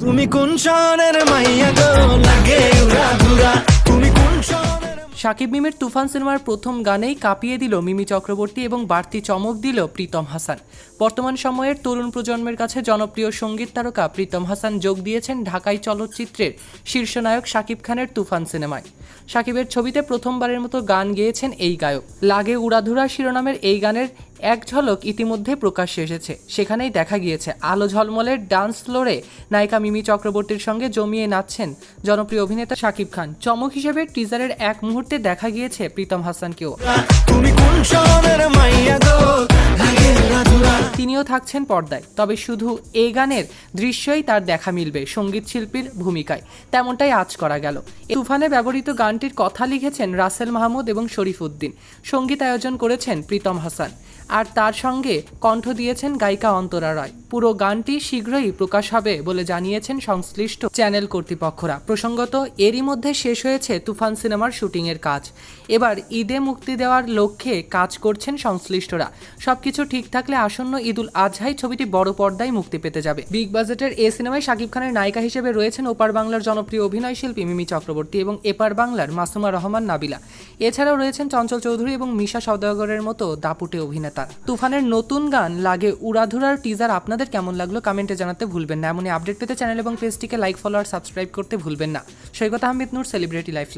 তুমি সাকিব মিমের তুফান সিনেমার প্রথম গানেই কাঁপিয়ে দিল মিমি চক্রবর্তী এবং বাড়তি চমক দিল প্রীতম হাসান। বর্তমান সময়ের তরুণ প্রজন্মের কাছে জনপ্রিয় সংগীত তারকা প্রীতম হাসান যোগ দিয়েছেন ঢাকাই চলচ্চিত্রের শীর্ষনায়ক শাকিব খানের তুফান সিনেমায়। শাকিবের ছবিতে প্রথমবারের মতো গান গেয়েছেন এই গায়ক। লাগে উড়াধুরা শিরোনামের এই গানের এক ঝলক ইতিমধ্যে প্রকাশ্যে এসেছে। সেখানেই দেখা গিয়েছে, আলো ঝলমলের ডান্স ফ্লোরে নায়িকা মিমি চক্রবর্তীর সঙ্গে জমিয়ে নাচছেন জনপ্রিয় অভিনেতা শাকিব খান। চমক হিসেবে টিজারের এক মুহূর্তে দেখা গিয়েছে প্রীতম হাসানকেও। তিনিও থাকছেন পর্দায়, তবে শুধু এ গানের দৃশ্যই তার দেখা মিলবে সংগীত শিল্পীর ভূমিকায়, তেমনটাই আজ করা গেল। তুফানে ব্যবহৃত গানটির কথা লিখেছেন রাসেল মাহমুদ এবং শরীফ উদ্দিন। সংগীত আয়োজন করেছেন প্রীতম হাসান। আর তার সঙ্গে কণ্ঠ দিয়েছেন গায়িকা অন্তরা রায়। পুরো গানটি শীঘ্রই প্রকাশ হবে বলে জানিয়েছেন সংশ্লিষ্ট চ্যানেল কর্তৃপক্ষরা। প্রসঙ্গত, এরই মধ্যে শেষ হয়েছে তুফান সিনেমার শুটিংয়ের কাজ। এবার ঈদে মুক্তি দেওয়ার লক্ষ্যে কাজ করছেন সংশ্লিষ্টরা। সবকিছু ঠিক থাকলে আসন্ন ঈদুল আজহাই ছবিটি বড় পর্দায় মুক্তি পেতে যাবে। বিগ বাজেটের এ সিনেমায় শাকিব খানের নায়িকা হিসেবে রয়েছেন ওপার বাংলার জনপ্রিয় অভিনয় শিল্পী মিমি চক্রবর্তী এবং এপার বাংলার মাসুমা রহমান নাবিলা। এছাড়াও রয়েছেন চঞ্চল চৌধুরী এবং মিশা সওদাগরের মতো দাপুটে অভিনেতা। তুফানের নতুন গান লাগে উড়াধুরার টিজার আপনাদের কেমন লাগল কমেন্টে জানাতে ভুলবেন না। এমনই আপডেট পেতে চ্যানেল এবং পেজটিকে লাইক ফলো আর সাবস্ক্রাইব করতে ভুলবেন না। Saikat Ahmed Noor celebrity life